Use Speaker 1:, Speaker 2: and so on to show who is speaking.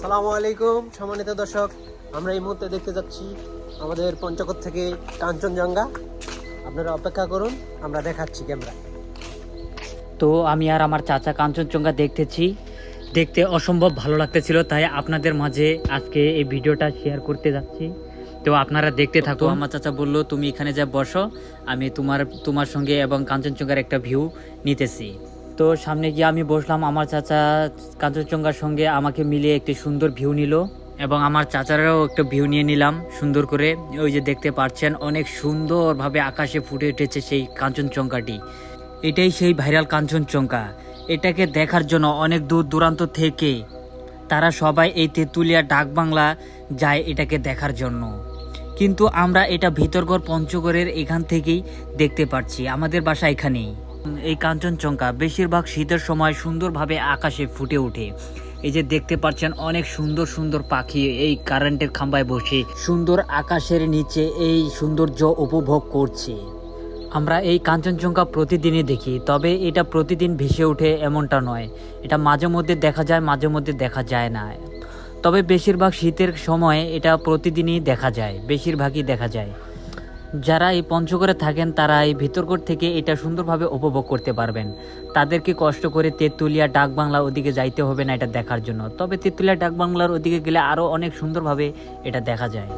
Speaker 1: আসসালামু আলাইকুম সম্মানিত দর্শক। আমরা এই মুহূর্তে দেখতে যাচ্ছি আমাদের পঞ্চকোট থেকে কাঞ্চনজঙ্ঘা। আপনারা অপেক্ষা করুন আমরা দেখাচ্ছি ক্যামেরা
Speaker 2: তো আমি আর আমার চাচা কাঞ্চনজঙ্ঘা দেখতেছি। দেখতে অসম্ভব ভালো লাগতেছিল তাই আপনাদের মাঝে আজকে এই ভিডিওটা শেয়ার করতে যাচ্ছি। তো আপনারা দেখতে থাকো আমার চাচা বলল তুমি এখানে যা বসো আমি তোমার তোমার সঙ্গে এবং কাঞ্চনজঙ্ঘার একটা ভিউ নিতেছি। তো সামনে গিয়ে আমি বসলাম, আমার চাচা কাঞ্চনজঙ্ঘার সঙ্গে আমাকে মিলিয়ে একটি সুন্দর ভিউ নিল এবং আমার চাচারাও একটা ভিউ নিয়ে নিলাম সুন্দর করে। ওই যে দেখতে পাচ্ছেন, অনেক সুন্দরভাবে আকাশে ফুটে উঠেছে সেই কাঞ্চনজঙ্ঘাটি। এটাই সেই ভাইরাল কাঞ্চনজঙ্ঘা। এটাকে দেখার জন্য অনেক দূর দূরান্ত থেকে তারা সবাই এই তেঁতুলিয়া ডাকবাংলা যায় এটাকে দেখার জন্য। কিন্তু আমরা এটা ভিতরগড় পঞ্চগড়ের এখান থেকেই দেখতে পাচ্ছি। আমাদের বাসা এখানেই। এই কাঞ্চনজঙ্ঘা বেশিরভাগ শীতের সময় সুন্দরভাবে আকাশে ফুটে ওঠে। এই যে দেখতে পাচ্ছেন, অনেক সুন্দর সুন্দর পাখি এই কারেন্টের খাম্বায় বসে সুন্দর আকাশের নিচে এই সৌন্দর্য উপভোগ করছে। আমরা এই কাঞ্চনজঙ্ঘা প্রতিদিনই দেখি, তবে এটা প্রতিদিন ভেসে ওঠে এমনটা নয়। এটা মাঝে মধ্যে দেখা যায়, মাঝে মধ্যে দেখা যায় না। তবে বেশিরভাগ শীতের সময় এটা প্রতিদিনই দেখা যায়, বেশিরভাগই দেখা যায়। যারা এই পঞ্চগড়ে থাকেন, তারা এই ভিতরগড় থেকে এটা সুন্দরভাবে উপভোগ করতে পারবেন। তাদেরকে কষ্ট করে তেঁতুলিয়া, ডাকবাংলা ওদিকে যাইতে হবে না এটা দেখার জন্য। তবে তেঁতুলিয়া, ডাকবাংলার ওদিকে গেলে আরও অনেক সুন্দরভাবে এটা দেখা যায়।